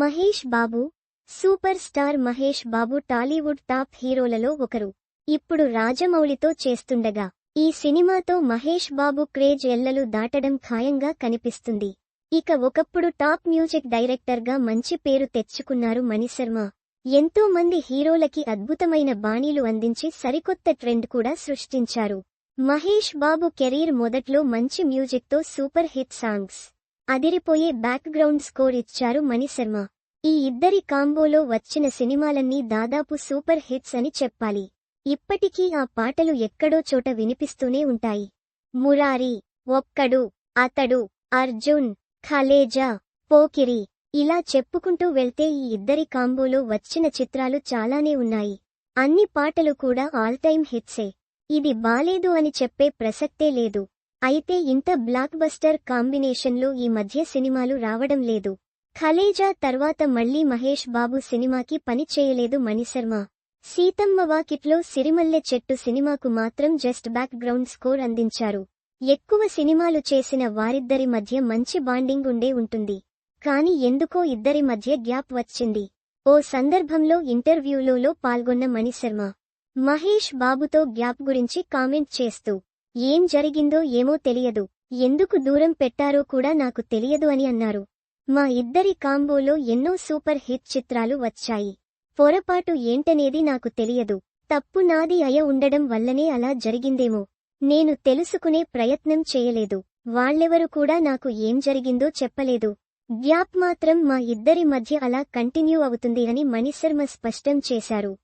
Mahesh Babu super star Mahesh Babu Tollywood top హీరోలలో ఒకరు. ఇప్పుడు రాజమౌళితో చేస్తుండగా ఈ సినిమాతో మహేష్ బాబు క్రేజ్ ఎల్లలు దాటడం ఖాయంగా కనిపిస్తుంది. ఇక ఒకప్పుడు టాప్ మ్యూజిక్ డైరెక్టర్గా మంచి పేరు తెచ్చుకున్నారు మణిశర్మ ఎంతో మంది హీరోలకి అద్భుతమైన బాణీలు అందించి సరికొత్త ట్రెండ్ కూడా సృష్టించారు. మహేష్ బాబు కెరీర్ మొదట్లో మంచి మ్యూజిక్తో సూపర్ హిట్ సాంగ్స్. అదిరిపోయే బ్యాక్గ్రౌండ్ స్కోర్ ఇచ్చారు మణిశర్మ ఈ ఇద్దరి కాంబోలో వచ్చిన సినిమాలన్నీ దాదాపు సూపర్ హిట్స్ అని చెప్పాలి. ఇప్పటికీ ఆ పాటలు ఎక్కడో చోట వినిపిస్తూనే ఉంటాయి. మురారి ఒక్కడు అతడు అర్జున్ ఖలేజా పోకిరి ఇలా చెప్పుకుంటూ వెళ్తే ఈ ఇద్దరి కాంబోలో వచ్చిన చిత్రాలు చాలానే ఉన్నాయి. అన్ని పాటలు కూడా ఆల్ టైమ్ హిట్సే ఇది బాలేదు అని చెప్పే ప్రసక్తే లేదు. అయితే ఇంత బ్లాక్ బస్టర్ కాంబినేషన్లో ఈ మధ్య సినిమాలు రావడం లేదు. ఖలేజా తర్వాత మళ్ళీ మహేష్ బాబు సినిమాకి పని చేయలేదు మణిశర్మ. సీతమ్మ వాకిట్లో సిరిమల్లె చెట్టు సినిమాకు మాత్రం జస్ట్ బ్యాక్ గ్రౌండ్ స్కోర్ అందించారు. ఎక్కువ సినిమాలు చేసిన వారిద్దరి మధ్య మంచి బాండింగ్ ఉండే ఉంటుంది. కాని ఎందుకో ఇద్దరి మధ్య గ్యాప్ వచ్చింది. ఓ సందర్భంలో ఇంటర్వ్యూలో పాల్గొన్న మణిశర్మ మహేష్ బాబుతో గ్యాప్ గురించి కామెంట్ చేస్తూ ఏం జరిగిందో ఏమో తెలియదు. ఎందుకు దూరం పెట్టారో కూడా నాకు తెలియదు అని అన్నారు. మా ఇద్దరి కాంబోలో ఎన్నో సూపర్ హిట్ చిత్రాలు వచ్చాయి. పొరపాటు ఏంటనేది నాకు తెలియదు. తప్పు నాది అయ ఉండడం వల్లనే అలా జరిగిందేమో. నేను తెలుసుకునే ప్రయత్నం చేయలేదు. వాళ్ళెవరు కూడా నాకు ఏం జరిగిందో చెప్పలేదు. గ్యాప్ మాత్రం మా ఇద్దరి మధ్య అలా కంటిన్యూ అవుతుంది అని మణిశర్మ స్పష్టం చేశారు.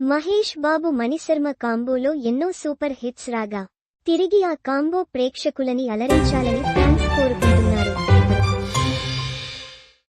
మహేష్ బాబు మణిశర్మ కాంబోలో ఎన్నో సూపర్ హిట్స్ రాగా తిరిగి ఆ కాంబో ప్రేక్షకులని అలరించాలని